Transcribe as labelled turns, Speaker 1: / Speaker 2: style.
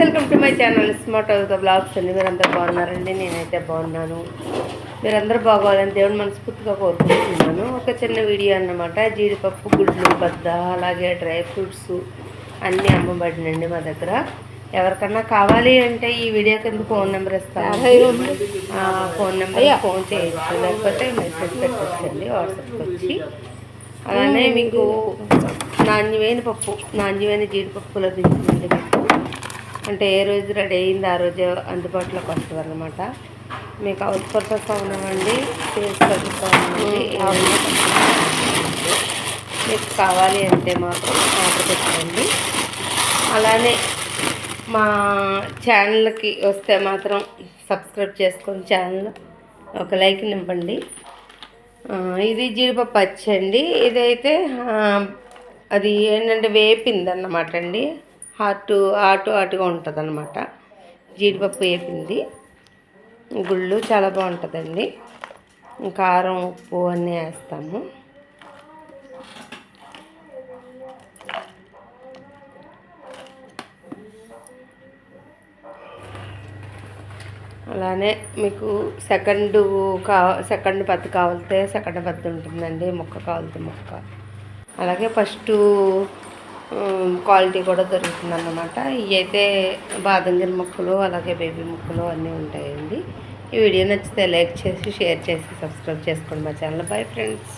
Speaker 1: Welcome to my channel smart అవుతా vlogs అండి. మీరందరూ బాగున్నారండి? నేనైతే బాగున్నాను. మీరందరూ బాగోవాలని దేవుడు మనస్ఫూర్తిగా కోరుకుంటున్నాను. ఒక చిన్న వీడియో అన్నమాట. జీడిపప్పు గుడ్లు బద్ద అలాగే డ్రై ఫ్రూట్స్ అన్నీ అమ్మబడినండి మా దగ్గర. ఎవరికన్నా కావాలి అంటే ఈ వీడియో కింద ఫోన్ నెంబర్ ఇస్తాను. ఆ ఫోన్ నెంబర్ ఫోన్ చేయొచ్చు. లేకపోతే మెసేజ్ పెట్టచ్చండి వాట్సాప్కి వచ్చి. అలానే మీకు నాణ్యమైన పప్పు నాణ్యమైన జీడిపప్పు లభించిందండి మీకు. అంటే ఏ రోజు రెడీ అయింది ఆ రోజు అందుబాటులోకి వస్తుంది అనమాట మీకు హౌస్ పర్పస్ అవునండి సేల్స్ పర్పస్ అవునండి. మీకు కావాలి అంటే మాత్రం ఆర్డర్ పెట్టండి అలానే మా ఛానల్కి వస్తే మాత్రం సబ్స్క్రైబ్ చేసుకొని ఛానల్ ఒక లైక్ ఆ, ఇది జీడిపప్పు వచ్చండి ఇదైతే అది ఏంటంటే వేపింది అన్నమాట అండి. అటు అటు అటుగా ఉంటుంది అనమాట జీడిపప్పు వేపింది. గుళ్ళు చాలా బాగుంటుందండి. కారం ఉప్పు అన్నీ వేస్తాము. అలానే మీకు సెకండ్ కా సెకండ్ పత్తి కావాలితే సెకండ్ పత్తి ఉంటుందండి. మొక్క కావాలితే మొక్క. అలాగే ఫస్ట్ క్వాలిటీ కూడా దొరుకుతుంది అన్నమాట ఇవైతే బాదంగిరి ముక్కలు అలాగే బేబీ ముక్కలు అన్నీ ఉంటాయండి. ఈ వీడియో నచ్చితే లైక్ చేసి షేర్ చేసి సబ్స్క్రైబ్ చేసుకోండి మా ఛానల్. Bye friends.